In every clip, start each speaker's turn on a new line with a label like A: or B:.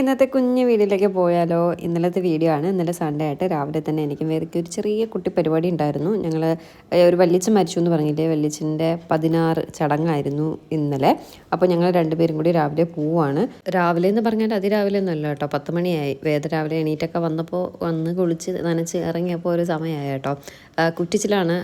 A: ഇന്നത്തെ കുഞ്ഞു വീഡിയോയിലേക്ക് പോയാലോ? ഇന്നലത്തെ വീഡിയോ ആണ്. ഇന്നലെ സൺഡേ ആയിട്ട് രാവിലെ തന്നെ എനിക്ക് വേറെ ഒരു ചെറിയ കുട്ടി പരിപാടി ഉണ്ടായിരുന്നു. ഞങ്ങൾ ഒരു വല്യച്ഛൻ മരിച്ചു എന്ന് പറഞ്ഞില്ലേ? വല്യച്ഛന്റെ പതിനാറ് ചടങ്ങായിരുന്നു ഇന്നലെ. അപ്പോൾ ഞങ്ങൾ രണ്ടുപേരും കൂടി രാവിലെ പോവാണ്. രാവിലെ എന്ന് പറഞ്ഞാൽ അതിരാവിലെ ഒന്നുമല്ല കേട്ടോ. പത്ത് മണിയായി. വേദ രാവിലെ എണീറ്റൊക്കെ വന്നപ്പോൾ വന്ന് കുളിച്ച് നനച്ച് ഇറങ്ങിയപ്പോൾ ഒരു സമയമായി കേട്ടോ. കുറ്റിച്ചിലാണ്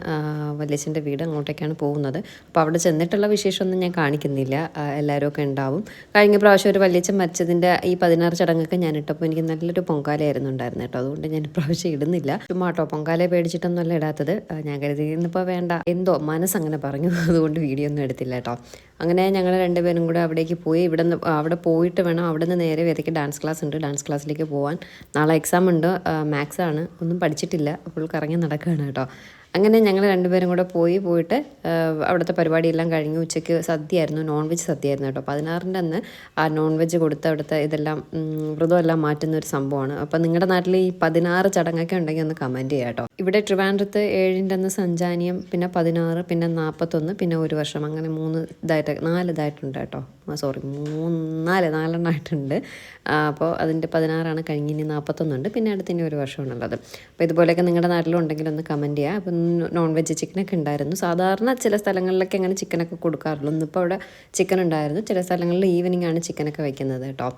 A: വല്യച്ഛന്റെ വീട് അങ്ങോട്ടേക്കാണ് പോകുന്നത്. അപ്പോൾ അവിടെ ചെന്നിട്ടുള്ള വിശേഷമൊന്നും ഞാൻ കാണിക്കുന്നില്ല. എല്ലാവരും ഒക്കെ ഉണ്ടാവും. കഴിഞ്ഞ പ്രാവശ്യം ഒരു വല്യച്ഛൻ മരിച്ചതിന്റെ ഈ പതിനാറ് ചടങ്ങൊക്കെ ഞാൻ ഇട്ടപ്പോൾ എനിക്ക് നല്ലൊരു പൊങ്കാലയായിരുന്നു ഉണ്ടായിരുന്നത് കേട്ടോ. അതുകൊണ്ട് ഞാൻ ഇപ്രാവശ്യം ഇടുന്നില്ല. ചുമ്മാ കേട്ടോ പൊങ്കാലയെ പേടിച്ചിട്ടൊന്നുമല്ല ഇടാത്തത്. ഞാൻ കരുതി ഇന്നിപ്പോൾ വേണ്ട. എന്തോ മനസ്സങ്ങനെ പറഞ്ഞു. അതുകൊണ്ട് വീഡിയോ ഒന്നും എടുത്തില്ല കേട്ടോ. അങ്ങനെ ഞങ്ങൾ രണ്ടുപേരും കൂടെ അവിടേക്ക് പോയി. ഇവിടെ നിന്ന് അവിടെ പോയിട്ട് വേണം അവിടെ നിന്ന് നേരെ വേദിക്ക് ഡാൻസ് ക്ലാസ് ഉണ്ട്. ഡാൻസ് ക്ലാസ്സിലേക്ക് പോകാൻ നാളെ എക്സാം ഉണ്ട്. മാത്സ് ആണ്. ഒന്നും പഠിച്ചിട്ടില്ല. അപ്പോൾ കറങ്ങി നടക്കുകയാണ് കേട്ടോ. അങ്ങനെ ഞങ്ങൾ രണ്ടുപേരും കൂടെ പോയി പോയിട്ട് അവിടുത്തെ പരിപാടിയെല്ലാം കഴിഞ്ഞ് ഉച്ചയ്ക്ക് സദ്യയായിരുന്നു നോൺ വെജ് സദ്യയായിരുന്നു കേട്ടോ. പതിനാറിന്റെ അന്ന് ആ നോൺ വെജ് കൊടുത്ത് അവിടുത്തെ ഇതെല്ലാം വ്രതമെല്ലാം മാറ്റുന്ന ഒരു സംഭവമാണ്. അപ്പോൾ നിങ്ങളുടെ നാട്ടിൽ ഈ പതിനാറ് ചടങ്ങൊക്കെ ഉണ്ടെങ്കിൽ ഒന്ന് കമന്റ് ചെയ്യാം കേട്ടോ. ഇവിടെ ട്രിവാൻഡ്രത്ത് ഏഴിന്റെ അന്ന് സഞ്ചാനിയം പിന്നെ പതിനാറ് പിന്നെ നാൽപ്പത്തൊന്ന് പിന്നെ ഒരു വർഷം അങ്ങനെ മൂന്ന് ഇതായിട്ട് നാല് ഇതായിട്ടുണ്ട് കേട്ടോ. സോറി മൂന്നാൽ നാല് നാലെണ്ണമായിട്ടുണ്ട് അപ്പോൾ അതിന്റെ പതിനാറാണ് കഴിഞ്ഞ് ഇനി നാൽപ്പത്തൊന്നുണ്ട് പിന്നെ അടുത്ത് ഇനി ഒരു വർഷമാണുള്ളത്. അപ്പോൾ ഇതുപോലെയൊക്കെ നിങ്ങളുടെ നാട്ടിലുണ്ടെങ്കിൽ ഒന്ന് കമന്റ് ചെയ്യുക അപ്പം നോൺ വെജ് ചിക്കനൊക്കെ ഉണ്ടായിരുന്നു. സാധാരണ ചില സ്ഥലങ്ങളിലൊക്കെ അങ്ങനെ ചിക്കനൊക്കെ കൊടുക്കാറുള്ളൂ. ഇന്നിപ്പോൾ അവിടെ ചിക്കൻ ഉണ്ടായിരുന്നു. ചില സ്ഥലങ്ങളിൽ ഈവനിങ് ആണ് ചിക്കനൊക്കെ വയ്ക്കുന്നത് കേട്ടോ.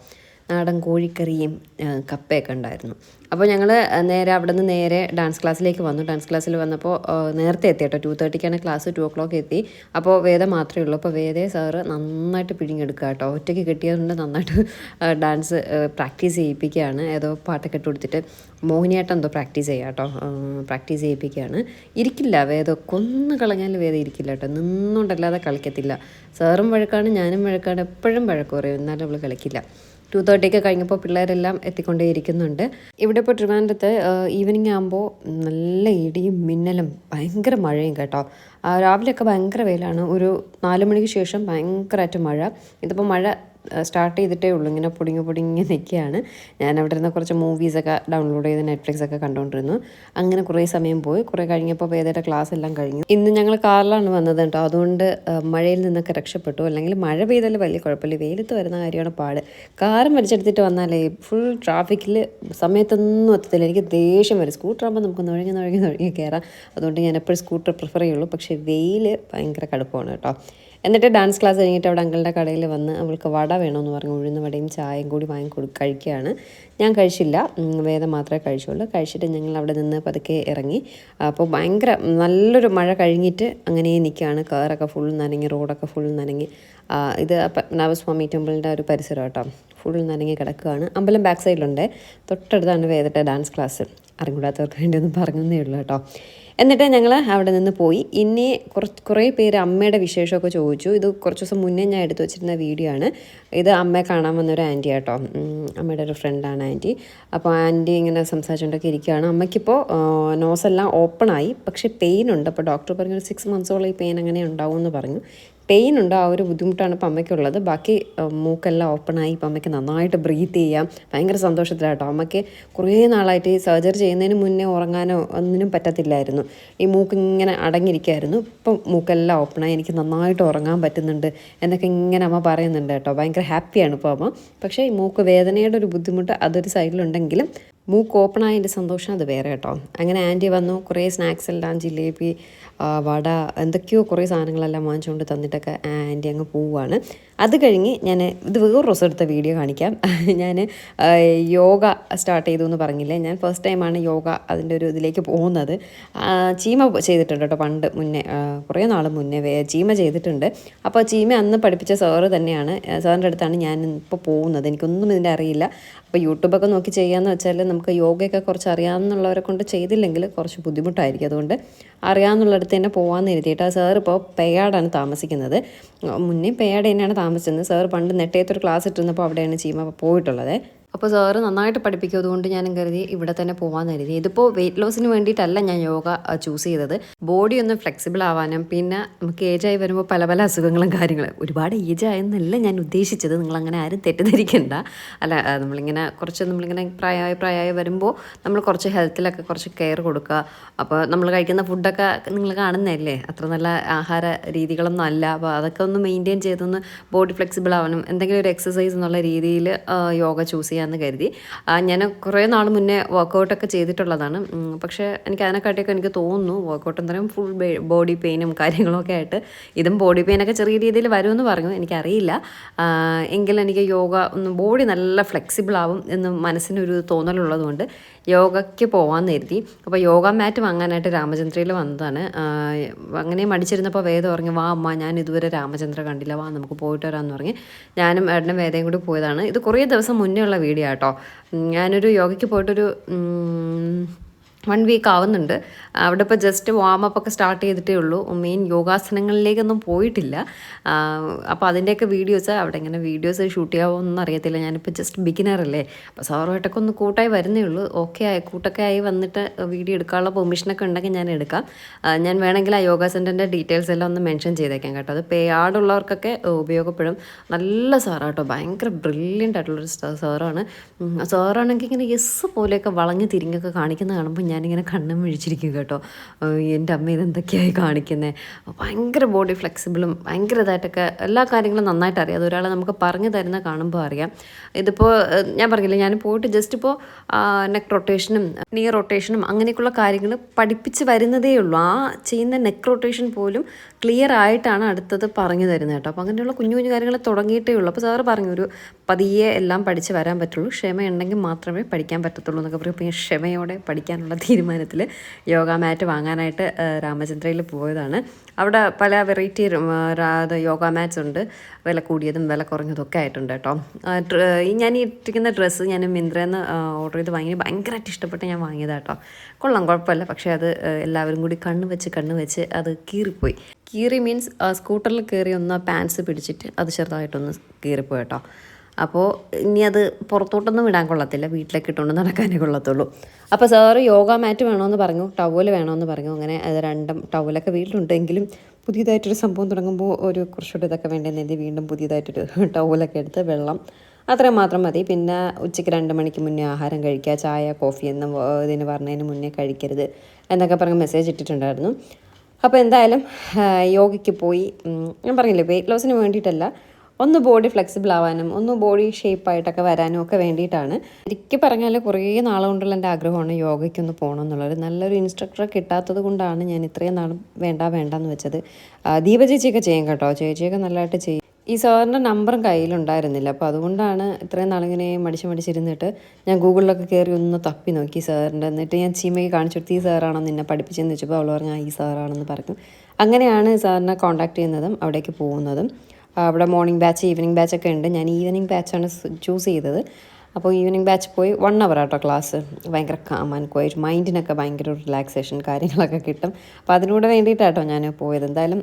A: നാടൻ കോഴിക്കറിയും കപ്പയൊക്കെ ഉണ്ടായിരുന്നു. അപ്പോൾ ഞങ്ങൾ നേരെ അവിടെ നിന്ന് നേരെ ഡാൻസ് ക്ലാസ്സിലേക്ക് വന്നു. ഡാൻസ് ക്ലാസ്സിൽ വന്നപ്പോൾ നേരത്തെ എത്തി കേട്ടോ. ടു തേർട്ടിക്കാണ് ക്ലാസ് ടു ഒ ക്ലോക്ക് എത്തി. അപ്പോൾ വേദ മാത്രമേ ഉള്ളൂ. അപ്പോൾ വേദേ സാറ് നന്നായിട്ട് പിഴിഞ്ഞെടുക്കുക കേട്ടോ. ഒറ്റയ്ക്ക് കിട്ടിയതുകൊണ്ട് നന്നായിട്ട് ഡാൻസ് പ്രാക്ടീസ് ചെയ്യിപ്പിക്കുകയാണ്. ഏതോ പാട്ടൊക്കെ ഇട്ട് കൊടുത്തിട്ട് മോഹിനിയാട്ടം എന്തോ പ്രാക്ടീസ് ചെയ്യുക കേട്ടോ. പ്രാക്ടീസ് ചെയ്യിപ്പിക്കുകയാണ്. ഇരിക്കില്ല വേദ. കൊന്നു കളഞ്ഞാൽ വേദ ഇരിക്കില്ല കേട്ടോ. നിന്നുകൊണ്ടല്ലാതെ കളിക്കത്തില്ല. സാറും വഴക്കാണ് ഞാനും വഴക്കാണ്. എപ്പോഴും വഴക്ക് പറയും. എന്നാലും അവൾ കളിക്കില്ല. ടു തേർട്ടിയൊക്കെ കഴിഞ്ഞപ്പോൾ പിള്ളേരെല്ലാം എത്തിക്കൊണ്ടേയിരിക്കുന്നുണ്ട്. ഇവിടെ ഇപ്പോൾ ട്രിവാൻഡ്രത്ത് ഈവനിങ് ആകുമ്പോൾ നല്ല ഇടിയും മിന്നലും ഭയങ്കര മഴയും കേട്ടോ. രാവിലെയൊക്കെ ഭയങ്കര വെയിലാണ്. ഒരു നാല് മണിക്ക് ശേഷം ഭയങ്കരമായിട്ട് മഴ. ഇതിപ്പോൾ മഴ സ്റ്റാർട്ട് ചെയ്തിട്ടേ ഉള്ളൂ. ഇങ്ങനെ പൊടിങ്ങി പൊടിങ്ങി നിൽക്കുകയാണ്. ഞാൻ അവിടെ നിന്ന് കുറച്ച് മൂവീസൊക്കെ ഡൗൺലോഡ് ചെയ്ത് നെറ്റ്ഫ്ലിക്സ് ഒക്കെ കണ്ടുകൊണ്ടിരുന്നു അങ്ങനെ കുറേ സമയം പോയി. കുറേ കഴിഞ്ഞപ്പോൾ വേദയുടെ ക്ലാസ് എല്ലാം കഴിഞ്ഞു. ഇന്ന് ഞങ്ങൾ കാറിലാണ് വന്നത് കേട്ടോ. അതുകൊണ്ട് മഴയിൽ നിന്നൊക്കെ രക്ഷപ്പെട്ടു. അല്ലെങ്കിൽ മഴ പെയ്താൽ വലിയ കുഴപ്പമില്ല. വെയിലത്ത് വരുന്ന കാര്യമാണ് പാട്. കാറും വലിച്ചെടുത്തിട്ട് വന്നാലേ ഫുൾ ട്രാഫിക്കിൽ സമയത്തൊന്നും എത്തത്തില്ല. എനിക്ക് ദേഷ്യം വരും. സ്കൂട്ടർ ആകുമ്പോൾ നമുക്ക് നുഴങ്ങി നുഴങ്ങി നുഴങ്ങി കയറാം. അതുകൊണ്ട് ഞാൻ എപ്പോഴും സ്കൂട്ടർ പ്രിഫർ ചെയ്യുള്ളൂ. പക്ഷേ വെയിൽ ഭയങ്കര കടുപ്പമാണ് കേട്ടോ. എന്നിട്ട് ഡാൻസ് ക്ലാസ് കഴിഞ്ഞിട്ട് അവിടെ അങ്കിളുടെ കടയിൽ വന്ന് അവൾക്ക് വട വേണമെന്ന് പറഞ്ഞു ഉഴുന്ന വടയും ചായയും കൂടി വാങ്ങി കൊടു കഴിക്കുകയാണ്. ഞാൻ കഴിച്ചില്ല. വേദം മാത്രമേ കഴിച്ചുള്ളൂ. കഴിച്ചിട്ട് ഞങ്ങൾ അവിടെ നിന്ന് പതുക്കെ ഇറങ്ങി. അപ്പോൾ ഭയങ്കര നല്ലൊരു മഴ കഴിഞ്ഞിട്ട് അങ്ങനെ നിൽക്കുകയാണ്. കാറൊക്കെ ഫുൾ നനങ്ങി റോഡൊക്കെ ഫുൾ നനങ്ങി ഇത് നവസ്വാമി ടെമ്പിളിന്റെ ഒരു പരിസരം കേട്ടോ. ഫുൾ നനങ്ങി കിടക്കുകയാണ്. അമ്പലം ബാക്ക് സൈഡിലുണ്ട് തൊട്ടടുത്താണ് വേദത്തെ ഡാൻസ് ക്ലാസ് അറിഞ്ഞൂടാത്തവർക്ക് വേണ്ടി ഒന്ന് പറഞ്ഞതേ ഉള്ളൂ കേട്ടോ. എന്നിട്ട് ഞങ്ങൾ അവിടെ നിന്ന് പോയി. ഇനി കുറച്ച് കുറേ പേര് അമ്മയുടെ വിശേഷമൊക്കെ ചോദിച്ചു. ഇത് കുറച്ച് ദിവസം മുന്നേ ഞാൻ എടുത്തു വെച്ചിരുന്ന വീഡിയോ ആണ്. ഇത് അമ്മയെ കാണാൻ വന്നൊരു ആന്റി കേട്ടോ അമ്മയുടെ ഒരു ഫ്രണ്ടാണ് ആന്റി അപ്പോൾ ആന്റി ഇങ്ങനെ സംസാരിച്ചുകൊണ്ടൊക്കെ ഇരിക്കുകയാണ് അമ്മയ്ക്കിപ്പോൾ നോസ് എല്ലാം ഓപ്പണായി പക്ഷേ പെയിൻ ഉണ്ട്. അപ്പോൾ ഡോക്ടർ പറഞ്ഞു ഒരു സിക്സ് മന്ത്സോളം ഈ പെയിൻ അങ്ങനെ ഉണ്ടാവും എന്ന് പറഞ്ഞു. പെയിൻ ഉണ്ട് ആ ഒരു ബുദ്ധിമുട്ടാണ് ഇപ്പം അമ്മയ്ക്കുള്ളത്. ബാക്കി മൂക്കെല്ലാം ഓപ്പണായി ഇപ്പം അമ്മയ്ക്ക് നന്നായിട്ട് ബ്രീത്ത് ചെയ്യാം. ഭയങ്കര സന്തോഷത്തിലാട്ടോ. അമ്മയ്ക്ക് കുറേ നാളായിട്ട് ഈ സർജറി ചെയ്യുന്നതിന് മുന്നേ ഉറങ്ങാനോ ഒന്നിനും പറ്റത്തില്ലായിരുന്നു. ഈ മൂക്ക് ഇങ്ങനെ അടങ്ങിയിരിക്കുമായിരുന്നു ഇപ്പം മൂക്കെല്ലാം ഓപ്പണായി. എനിക്ക് നന്നായിട്ട് ഉറങ്ങാൻ പറ്റുന്നുണ്ട് എന്നൊക്കെ ഇങ്ങനെ അമ്മ പറയുന്നുണ്ട് കേട്ടോ. ഭയങ്കര ഹാപ്പിയാണ് ഇപ്പോൾ അമ്മ. പക്ഷേ ഈ മൂക്ക് വേദനയുടെ ഒരു ബുദ്ധിമുട്ട് അതൊരു സൈഡിലുണ്ടെങ്കിലും മൂക്ക് ഓപ്പൺ ആയതിന്റെ സന്തോഷം അത് വേറെ കേട്ടോ. അങ്ങനെ ആന്റി വന്നു കുറേ സ്നാക്സ് എല്ലാം ജിലേബി വട എന്തൊക്കെയോ കുറേ സാധനങ്ങളെല്ലാം വാങ്ങിച്ചുകൊണ്ട് തന്നിട്ടൊക്കെ ആന്റി അങ്ങ് പോവുകയാണ് അത് കഴിഞ്ഞ് ഞാൻ ഇത് വേറൊരു ദിവസം എടുത്ത വീഡിയോ കാണിക്കാം. ഞാൻ യോഗ സ്റ്റാർട്ട് ചെയ്തു എന്ന് പറഞ്ഞില്ലേ? ഞാൻ ഫസ്റ്റ് ടൈമാണ് യോഗ അതിന്റെ ഒരു ഇതിലേക്ക് പോകുന്നത്. ചീമ ചെയ്തിട്ടുണ്ട് കേട്ടോ പണ്ട് മുന്നേ കുറേ നാൾ മുന്നേ ചീമ ചെയ്തിട്ടുണ്ട്. അപ്പോൾ ചീമ അന്ന് പഠിപ്പിച്ച സാറ് തന്നെയാണ്. സാറിന്റെ അടുത്താണ് ഞാൻ ഇപ്പോൾ പോകുന്നത്. എനിക്കൊന്നും ഇതിന്റെ അറിയില്ല. അപ്പോൾ യൂട്യൂബൊക്കെ നോക്കി ചെയ്യാമെന്ന് വെച്ചാൽ നമുക്ക് യോഗയൊക്കെ കുറച്ച് അറിയാമെന്നുള്ളവരെ കൊണ്ട് ചെയ്തില്ലെങ്കിൽ കുറച്ച് ബുദ്ധിമുട്ടായിരിക്കും. അതുകൊണ്ട് അറിയാമെന്നുള്ളിടത്ത് തന്നെ പോകാമെന്ന് എഴുതിയിട്ട് ആ സാർ ഇപ്പോൾ പേയാടാണ് താമസിക്കുന്നത്. മുന്നേ പേയാട് തന്നെയാണ് താമസിച്ചത്. സാർ പണ്ട് നെട്ടയത്തൊരു ക്ലാസ് ഇട്ടിരുന്നപ്പോൾ അവിടെയാണ് ചീമ പോയിട്ടുള്ളത്. അപ്പോൾ സാറ് നന്നായിട്ട് പഠിപ്പിക്കും അതുകൊണ്ട് ഞാനും കരുതി ഇവിടെ തന്നെ പോകാൻ കരുതി. ഇതിപ്പോൾ വെയിറ്റ് ലോസിന് വേണ്ടിയിട്ടല്ല ഞാൻ യോഗ ചൂസ് ചെയ്തത്. ബോഡി ഒന്ന് ഫ്ലെക്സിബിൾ ആവാനും പിന്നെ നമുക്ക് ഏജായി വരുമ്പോൾ പല പല അസുഖങ്ങളും കാര്യങ്ങളും. ഒരുപാട് ഏജ് ആയെന്നല്ല ഞാൻ ഉദ്ദേശിച്ചത്. നിങ്ങൾ അങ്ങനെ ആരും തെറ്റിദ്ധരിക്കണ്ട. അല്ല നമ്മളിങ്ങനെ കുറച്ച് നമ്മളിങ്ങനെ പ്രായമായി പ്രായമായി വരുമ്പോൾ നമ്മൾ കുറച്ച് ഹെൽത്തിലൊക്കെ കുറച്ച് കെയർ കൊടുക്കുക. അപ്പോൾ നമ്മൾ കഴിക്കുന്ന ഫുഡൊക്കെ നിങ്ങൾ കാണുന്നതല്ലേ? അത്ര നല്ല ആഹാര രീതികളൊന്നും അല്ല. അപ്പോൾ അതൊക്കെ ഒന്ന് മെയിന്റെയിൻ ചെയ്തൊന്ന് ബോഡി ഫ്ലെക്സിബിൾ ആവാനും എന്തെങ്കിലും ഒരു എക്സസൈസ് എന്നുള്ള രീതിയിൽ യോഗ ചൂസ് ചെയ്യാൻ ചെയ്യാമെന്ന് കരുതി. ഞാൻ കുറേ നാൾ മുന്നേ വർക്കൗട്ടൊക്കെ ചെയ്തിട്ടുള്ളതാണ്. പക്ഷേ എനിക്ക് അതിനെക്കാട്ടിയൊക്കെ എനിക്ക് തോന്നുന്നു വർക്കൗട്ട് എന്തായാലും ഫുൾ ബോഡി പെയിനും കാര്യങ്ങളൊക്കെ ആയിട്ട് ഇതും ബോഡി പെയിനൊക്കെ ചെറിയ രീതിയിൽ വരുമെന്ന് പറഞ്ഞു. എനിക്കറിയില്ല. എങ്കിലും എനിക്ക് യോഗ ഒന്ന് ബോഡി നല്ല ഫ്ലെക്സിബിൾ ആവും എന്ന് മനസ്സിനൊരു തോന്നലുള്ളതുകൊണ്ട് യോഗയ്ക്ക് പോകാമെന്ന് കരുതി. അപ്പോൾ യോഗ മാറ്റ് വാങ്ങാനായിട്ട് രാമചന്ദ്രയിൽ വന്നതാണ്. അങ്ങനെ മടിച്ചിരുന്നപ്പോൾ വേദം പറഞ്ഞു വാ അമ്മ ഞാൻ ഇതുവരെ രാമചന്ദ്ര കണ്ടില്ല. വാ നമുക്ക് പോയിട്ട് വരാമെന്ന് പറഞ്ഞ് ഞാനും ഏട്ടനും വേദയും കൂടി പോയതാണ്. ഇത് കുറേ ദിവസം മുന്നേ ഉള്ള ആട്ടോ കേട്ടോ ഞാനൊരു യോഗയ്ക്ക് പോയിട്ടൊരു വൺ വീക്ക് ആവുന്നുണ്ട്. അവിടെ ഇപ്പോൾ ജസ്റ്റ് വാമപ്പ് ഒക്കെ സ്റ്റാർട്ട് ചെയ്തിട്ടേ ഉള്ളൂ. മെയിൻ യോഗാസനങ്ങളിലേക്കൊന്നും പോയിട്ടില്ല. അപ്പോൾ അതിന്റെയൊക്കെ വീഡിയോസ് അവിടെ ഇങ്ങനെ വീഡിയോസ് ഷൂട്ട് ചെയ്യാവുമെന്നൊന്നും അറിയത്തില്ല. ഞാനിപ്പോൾ ജസ്റ്റ് ബിഗിനർ അല്ലേ. അപ്പോൾ സാറുമായിട്ടൊക്കെ ഒന്ന് കൂട്ടായി വരുന്നേ ഉള്ളൂ. ഓക്കെ ആയി കൂട്ടൊക്കെ ആയി വന്നിട്ട് വീഡിയോ എടുക്കാനുള്ള പെർമിഷനൊക്കെ ഉണ്ടെങ്കിൽ ഞാൻ എടുക്കാം. ഞാൻ വേണമെങ്കിൽ ആ യോഗ സെന്ററിന്റെ ഡീറ്റെയിൽസ് എല്ലാം ഒന്ന് മെൻഷൻ ചെയ്തേക്കാം കേട്ടോ. അത് പേ ആടുള്ളവർക്കൊക്കെ ഉപയോഗപ്പെടും. നല്ല സാറാട്ടോ ഭയങ്കര ബ്രില്യന്റ് ആയിട്ടുള്ളൊരു സാറാണ് സാറാണെങ്കിൽ ഇങ്ങനെ യെസ് പോലെയൊക്കെ വളഞ്ഞ് തിരിഞ്ഞൊക്കെ കാണിക്കുന്ന കാണുമ്പോൾ ഞാനിങ്ങനെ കണ്ണും വിഴിച്ചിരിക്കും കേട്ടോ. എന്റെ അമ്മ ഇതെന്തൊക്കെയായി കാണിക്കുന്നത് ഭയങ്കര ബോഡി ഫ്ലെക്സിബിളും ഭയങ്കര ഇതായിട്ടൊക്കെ എല്ലാ കാര്യങ്ങളും നന്നായിട്ട് അറിയാം. അതൊരാളെ നമുക്ക് പറഞ്ഞു തരുന്ന കാണുമ്പോൾ അറിയാം. ഇതിപ്പോൾ ഞാൻ പറഞ്ഞില്ല ഞാൻ പോയിട്ട് ജസ്റ്റ് ഇപ്പോൾ നെക്ക് റൊട്ടേഷനും നീ റൊട്ടേഷനും അങ്ങനെയൊക്കെയുള്ള കാര്യങ്ങൾ പഠിപ്പിച്ച് വരുന്നതേ ഉള്ളൂ. ആ ചെയ്യുന്ന നെക്ക് റൊട്ടേഷൻ പോലും ക്ലിയർ ആയിട്ടാണ് അടുത്തത് പറഞ്ഞു തരുന്നത് കേട്ടോ. അപ്പോൾ അങ്ങനെയുള്ള കുഞ്ഞു കുഞ്ഞു കാര്യങ്ങൾ തുടങ്ങിയിട്ടേ ഉള്ളൂ. അപ്പോൾ സാറ് പറഞ്ഞു ഒരു പതിയെ എല്ലാം പഠിച്ച് വരാൻ പറ്റുള്ളൂ. ക്ഷമയുണ്ടെങ്കിൽ മാത്രമേ പഠിക്കാൻ പറ്റത്തുള്ളൂ എന്നൊക്കെ പറയും. പിന്നെ ക്ഷമയോടെ പഠിക്കാനുള്ള തീരുമാനത്തിൽ യോഗ മാറ്റ് വാങ്ങാനായിട്ട് രാമചന്ദ്രയിൽ പോയതാണ്. അവിടെ പല വെറൈറ്റി യോഗ മാറ്റ്സ് ഉണ്ട്. വില കൂടിയതും വില കുറഞ്ഞതും ഒക്കെ ആയിട്ടുണ്ട് കേട്ടോ. ഞാൻ ഇട്ടിരിക്കുന്ന ഡ്രസ്സ് ഞാൻ മിന്ത്രയിൽ നിന്ന് ഓർഡർ ചെയ്ത് വാങ്ങി ഭയങ്കരമായിട്ട് ഇഷ്ടപ്പെട്ട് ഞാൻ വാങ്ങിയതാണ് കേട്ടോ. കൊള്ളാം കുഴപ്പമില്ല. പക്ഷേ അത് എല്ലാവരും കൂടി കണ്ണ് വെച്ച് കണ്ണ് വെച്ച് അത് കീറിപ്പോയി. കീറി മീൻസ് സ്കൂട്ടറിൽ കയറി ഒന്ന് പാൻസ് പിടിച്ചിട്ട് അത് ചെറുതായിട്ടൊന്ന് കീറിപ്പോയി കേട്ടോ. അപ്പോൾ ഇനി അത് പുറത്തോട്ടൊന്നും വിടാൻ കൊള്ളത്തില്ല. വീട്ടിലേക്ക് ഇട്ടുകൊണ്ട് നടക്കാനേ കൊള്ളത്തുള്ളൂ. അപ്പോൾ സാറ് യോഗ മാറ്റ് വേണമെന്ന് പറഞ്ഞു ടവൽ വേണമെന്ന് പറഞ്ഞു. അങ്ങനെ അത് രണ്ടും ടവലൊക്കെ വീട്ടിലുണ്ടെങ്കിലും പുതിയതായിട്ടൊരു സംഭവം തുടങ്ങുമ്പോൾ ഒരു കുറച്ചുകൂടി ഇതൊക്കെ വേണ്ടി കരുതി വീണ്ടും പുതിയതായിട്ടൊരു ടവലൊക്കെ എടുത്ത് വെള്ളം അത്രയും മാത്രം മതി. പിന്നെ ഉച്ചയ്ക്ക് രണ്ട് മണിക്ക് മുന്നേ ആഹാരം കഴിക്കുക ചായ കോഫി എന്ന് ഇതിന് പറഞ്ഞതിന് മുന്നേ കഴിക്കരുത് എന്നൊക്കെ പറഞ്ഞ് മെസ്സേജ് ഇട്ടിട്ടുണ്ടായിരുന്നു. അപ്പോൾ എന്തായാലും യോഗയ്ക്ക് പോയി. ഞാൻ പറഞ്ഞില്ലേ വെയിറ്റ് ലോസിന് വേണ്ടിയിട്ടല്ല. ഒന്ന് ബോഡി ഫ്ലെക്സിബിൾ ആവാനും ഒന്ന് ബോഡി ഷേപ്പായിട്ടൊക്കെ വരാനും ഒക്കെ വേണ്ടിയിട്ടാണ്. ശരിക്കും പറഞ്ഞാൽ കുറേ നാളുകൊണ്ടുള്ള എന്റെ ആഗ്രഹമാണ് യോഗയ്ക്കൊന്ന് പോകണം എന്നുള്ളത്. നല്ലൊരു ഇൻസ്ട്രക്ടറെ കിട്ടാത്തത് കൊണ്ടാണ് ഞാൻ ഇത്രയും നാളും വേണ്ട വേണ്ട എന്ന് വെച്ചത് ദീപ ചേച്ചിയൊക്കെ ചെയ്യും കേട്ടോ. ചേച്ചിയൊക്കെ നല്ലതായിട്ട് ചെയ്യും. ഈ സാറിന്റെ നമ്പറും കയ്യിലുണ്ടായിരുന്നില്ല. അപ്പോൾ അതുകൊണ്ടാണ് ഇത്രയും നാളിങ്ങനെ മടിച്ച് മടിച്ചിരുന്നിട്ട് ഞാൻ ഗൂഗിളിലൊക്കെ കയറി ഒന്ന് തപ്പി നോക്കി സാറിന്റെ. എന്നിട്ട് ഞാൻ ചീമയ്ക്ക് കാണിച്ചു കൊടുത്ത് ഈ സാറാണോ നിന്നെ പഠിപ്പിച്ചെന്ന് വെച്ചപ്പോൾ അവൾ പറഞ്ഞാൽ ഈ സാറാണെന്ന് പറഞ്ഞു. അങ്ങനെയാണ് സാറിനെ കോൺടാക്ട് ചെയ്യുന്നതും അവിടേക്ക് പോകുന്നതും. അവിടെ മോർണിംഗ് ബാച്ച് ഈവനിങ് ബാച്ച് ഒക്കെ ഉണ്ട്. ഞാൻ ഈവനിങ് ബാച്ചാണ് ചൂസ് ചെയ്തത്. അപ്പോൾ ഈവനിങ് ബാച്ച് പോയി വൺ അവർ ആട്ടോ ക്ലാസ് ഭയങ്കര ആൻഡ് ക്വയറ്റ് മൈൻഡിനൊക്കെ ഭയങ്കര റിലാക്സേഷൻ കാര്യങ്ങളൊക്കെ കിട്ടും. അപ്പോൾ അതിനൂടെ വേണ്ടിയിട്ടാട്ടോ ഞാൻ പോയത്. എന്തായാലും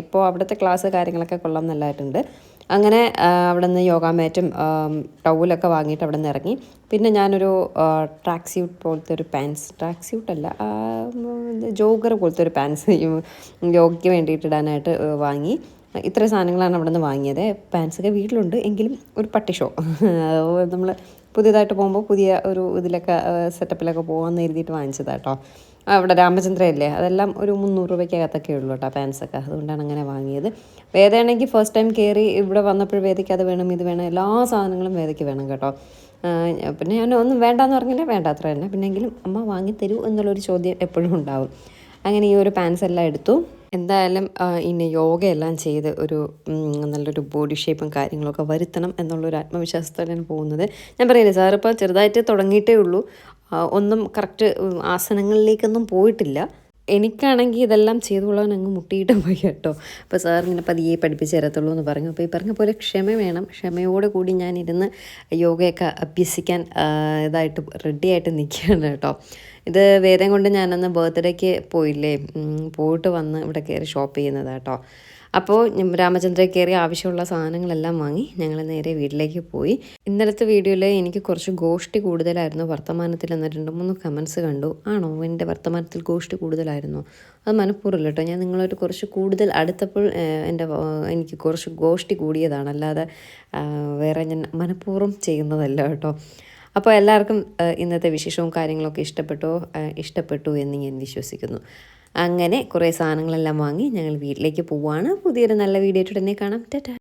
A: ഇപ്പോൾ അവിടുത്തെ ക്ലാസ് കാര്യങ്ങളൊക്കെ കൊള്ളാം നല്ലതായിട്ടുണ്ട് അങ്ങനെ അവിടെ നിന്ന് യോഗ മാറ്റും ടൗലൊക്കെ വാങ്ങിയിട്ട് അവിടെ നിന്ന് ഇറങ്ങി. പിന്നെ ഞാനൊരു ട്രാക്ക് സ്യൂട്ട് പോലത്തെ ഒരു പാൻസ് ട്രാക്ക് സ്യൂട്ട് അല്ല ജോഗർ പോലത്തെ ഒരു പാൻസ് യോഗയ്ക്ക് വേണ്ടിയിട്ട് ഇടാനായിട്ട് വാങ്ങി. ഇത്രയും സാധനങ്ങളാണ് അവിടെ നിന്ന് വാങ്ങിയത് പാൻസൊക്കെ വീട്ടിലുണ്ട്. എങ്കിലും ഒരു പട്ടിഷോ നമ്മൾ പുതിയതായിട്ട് പോകുമ്പോൾ പുതിയ ഒരു ഇതിലൊക്കെ സെറ്റപ്പിലൊക്കെ പോകാമെന്ന് എഴുതിയിട്ട് വാങ്ങിച്ചതാട്ടോ അവിടെ രാമചന്ദ്രയല്ലേ? അതെല്ലാം ഒരു മുന്നൂറ് രൂപയ്ക്കകത്തൊക്കെ ഉള്ളൂ കേട്ടോ പാൻസൊക്കെ അതുകൊണ്ടാണ് അങ്ങനെ വാങ്ങിയത്. വേദയാണെങ്കിൽ ഫസ്റ്റ് ടൈം കയറി ഇവിടെ വന്നപ്പോൾ വേദയ്ക്ക് അത് വേണം ഇത് വേണം എല്ലാ സാധനങ്ങളും വേദയ്ക്ക് വേണം കേട്ടോ. പിന്നെ ഞാൻ ഒന്നും വേണ്ടാന്ന് പറഞ്ഞില്ല വേണ്ട അത്ര തന്നെ പിന്നെങ്കിലും അമ്മ വാങ്ങി തരൂ എന്നുള്ളൊരു ചോദ്യം എപ്പോഴും ഉണ്ടാവും. അങ്ങനെ ഈ ഒരു പാൻസ് എല്ലാം എടുത്തു. എന്തായാലും ഇനി യോഗയെല്ലാം ചെയ്ത് ഒരു നല്ലൊരു ബോഡി ഷേപ്പും കാര്യങ്ങളൊക്കെ വരുത്തണം എന്നുള്ളൊരു ആത്മവിശ്വാസത്തോടെയാണ് പോകുന്നത്. ഞാൻ പറയുന്നത് സാർ ഇപ്പോൾ ചെറുതായിട്ട് തുടങ്ങിയിട്ടേ ഉള്ളൂ. ഒന്നും കറക്റ്റ് ആസനങ്ങളിലേക്കൊന്നും പോയിട്ടില്ല. എനിക്കാണെങ്കിൽ ഇതെല്ലാം ചെയ്തുകൊള്ളാൻ അങ്ങ് മുട്ടിയിട്ട് പോയി കേട്ടോ. അപ്പോൾ സാർ ഇങ്ങനെ പതിയെ പഠിപ്പിച്ച് തരത്തുള്ളൂ എന്ന് പറഞ്ഞു. അപ്പോൾ ഈ പറഞ്ഞ പോലെ ക്ഷമ വേണം. ക്ഷമയോടെ കൂടി ഞാൻ ഇരുന്ന് യോഗയൊക്കെ അഭ്യസിക്കാൻ ഇതായിട്ട് റെഡിയായിട്ട് നിൽക്കുകയാണ് കേട്ടോ. ഇത് വേദം കൊണ്ട് ഞാനന്ന് ബർത്ത്ഡേക്ക് പോയില്ലേ പോയിട്ട് വന്ന് ഇവിടെ കയറി ഷോപ്പ് ചെയ്യുന്നതാണ് കേട്ടോ അപ്പോൾ രാമചന്ദ്ര കയറി ആവശ്യമുള്ള സാധനങ്ങളെല്ലാം വാങ്ങി ഞങ്ങൾ നേരെ വീട്ടിലേക്ക് പോയി. ഇന്നലത്തെ വീഡിയോയിൽ എനിക്ക് കുറച്ച് ഗോഷ്ടി കൂടുതലായിരുന്നു വർത്തമാനത്തിൽ എന്ന രണ്ട് മൂന്ന് കമൻസ് കണ്ടു. ആണോ? എന്റെ വർത്തമാനത്തിൽ ഗോഷ്ടി കൂടുതലായിരുന്നു? അത് മനഃപൂർവമല്ല കേട്ടോ ഞാൻ നിങ്ങളോട് കുറച്ച് കൂടുതൽ അടുത്തപ്പോൾ എന്റെ എനിക്ക് കുറച്ച് ഗോഷ്ടി കൂടിയതാണ്. അല്ലാതെ വേറെ ഞാൻ മനഃപൂർവം ചെയ്യുന്നതല്ല കേട്ടോ അപ്പോൾ എല്ലാവർക്കും ഇന്നത്തെ വിശേഷവും കാര്യങ്ങളൊക്കെ ഇഷ്ടപ്പെട്ടോ ഇഷ്ടപ്പെട്ടു എന്ന് ഞാൻ വിശ്വസിക്കുന്നു. അങ്ങനെ കുറേ സാധനങ്ങളെല്ലാം വാങ്ങി ഞങ്ങൾ വീട്ടിലേക്ക് പോവാണ്. പുതിയൊരു നല്ല വീഡിയോ ആയിട്ട് തന്നെ കാണാം. ടാറ്റാ.